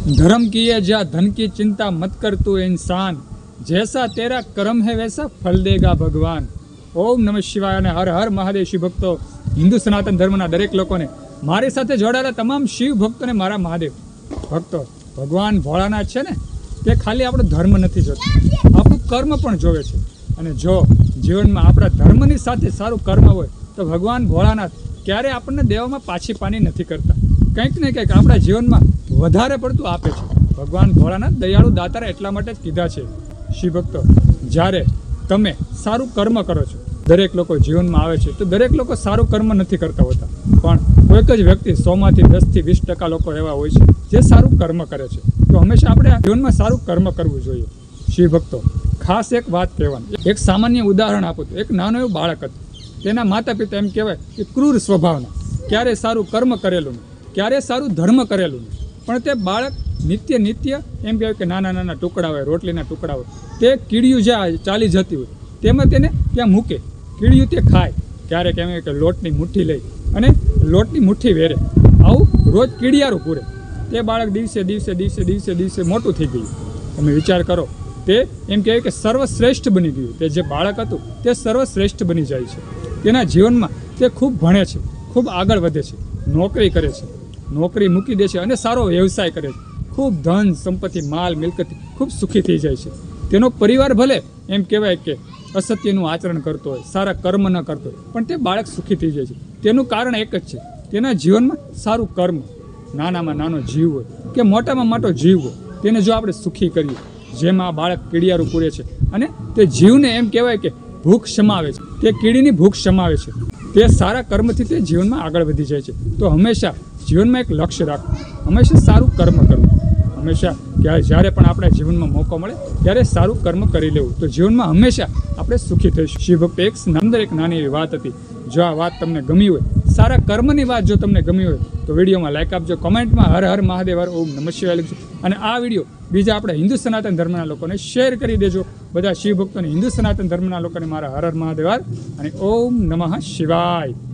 धर्म की है जा धन की चिंता मत कर तू इंसान जैसा तेरा कर्म है वैसा फल देगा ભગવાન ઓમ નમઃ શિવાય અને હર હર મહાદેવ શિવ ભક્તો હિન્દુ સનાતન ધર્મના દરેક લોકોને મારી સાથે જોડાયેલા તમામ શિવ ભક્તોને મારા મહાદેવ ભક્તો ભગવાન ભોળાનાથ છે ને તે ખાલી આપણો ધર્મ નથી જોતો આપણું કર્મ પણ જોવે છે અને જો જીવનમાં આપણા ધર્મની સાથે સારું કર્મ હોય તો ભગવાન ભોળાનાથ ક્યારે આપણને દેવામાં પાછી પાની નથી કરતા કંઈક ને કંઈક આપણા જીવનમાં વધારે પડતું આપે છે. ભગવાન ભોળાનાથ દયાળુ દાતારા એટલા માટે જ કીધા છે શિવ ભક્તો જ્યારે તમે સારું કર્મ કરો છો, દરેક લોકો જીવનમાં આવે છે, તો દરેક લોકો સારું કર્મ નથી કરતા હોતા. પણ કોઈક જ વ્યક્તિ સોમાંથી દસથી વીસ ટકા લોકો એવા હોય છે, જે સારું કર્મ કરે છે. તો હંમેશા આપણે જીવનમાં સારું કર્મ કરવું જોઈએ. શિવ ભક્તો ખાસ એક વાત કહેવાની. એક સામાન્ય ઉદાહરણ આપું તો, એક નાનું એવું બાળક હતું. તેના માતા પિતા એમ કહેવાય કે ક્રૂર સ્વભાવના. ક્યારે સારું કર્મ કરેલું નહીં. ક્યારે સારું ધર્મ કરેલું નહીં. પણ તે બાળક નિત્ય નિત્ય એમ કહેવાય કે નાના નાના ટુકડા હોય, રોટલીના ટુકડા હોય. તે કીડિયું જ્યાં ચાલી જતી હોય, તેમાં તેને ત્યાં મૂકે. કીડિયું તે ખાય. ક્યારેક એમ કે લોટની મુઠ્ઠી લઈ અને લોટની મુઠ્ઠી વેરે. આવું રોજ કીડિયારું પૂરે. તે બાળક દિવસે દિવસે દિવસે દિવસે દિવસે મોટું થઈ ગયું. તમે વિચાર કરો, તે એમ કહેવાય કે સર્વશ્રેષ્ઠ બની ગયું. તે જે બાળક હતું, તે સર્વશ્રેષ્ઠ બની જાય છે. તેના જીવનમાં તે ખૂબ ભણે છે, ખૂબ આગળ વધે છે, નોકરી કરે છે. નોકરી મૂકી દે છે અને સારો વ્યવસાય કરે છે. ખૂબ ધન સંપત્તિ, માલ, મિલકત ખૂબ સુખી થઈ જાય છે. તેનો પરિવાર ભલે એમ કહેવાય કે અસત્યનું આચરણ કરતો હોય, સારા કર્મ ન કરતો હોય, પણ તે બાળક સુખી થઈ જાય છે. તેનું કારણ એક જ છે. તેના જીવનમાં સારું કર્મ, નાનામાં નાનો જીવ હોય કે મોટામાં મોટો જીવ હોય, તેને જો આપણે સુખી કરીએ, જેમાં બાળક કીડિયારું પૂરે છે અને તે જીવને એમ કહેવાય કે ભૂખ સમાવે છે. તે કીડીની ભૂખ સમાવે છે. તે સારા કર્મથી તે જીવનમાં આગળ વધી જાય છે. તો હંમેશા જીવનમાં એક લક્ષ્ય રાખવું. હંમેશા સારું કર્મ કરવું. હંમેશા ક્યારે જ્યારે પણ આપણા જીવનમાં મોકો મળે, ત્યારે સારું કર્મ કરી લેવું. તો જીવનમાં હંમેશા આપણે સુખી થઈશું. શિવ ભક્ત એક અંદર એક નાની એવી વાત હતી. જો આ વાત તમને ગમી હોય, સારા કર્મની વાત જો તમને ગમી હોય, તો વિડીયોમાં લાઈક આપજો, કમેન્ટમાં હર હર મહાદેવ હર ઓમ નમઃ લખજો. અને આ વીડિયો બીજા આપણા હિન્દુ સનાતન ધર્મના લોકોને શેર કરી દેજો. બધા શિવ ભક્તોને હિન્દુ સનાતન ધર્મના લોકોને મારા હર હર મહાદેવાર અને ઓમ નમઃ શિવાય.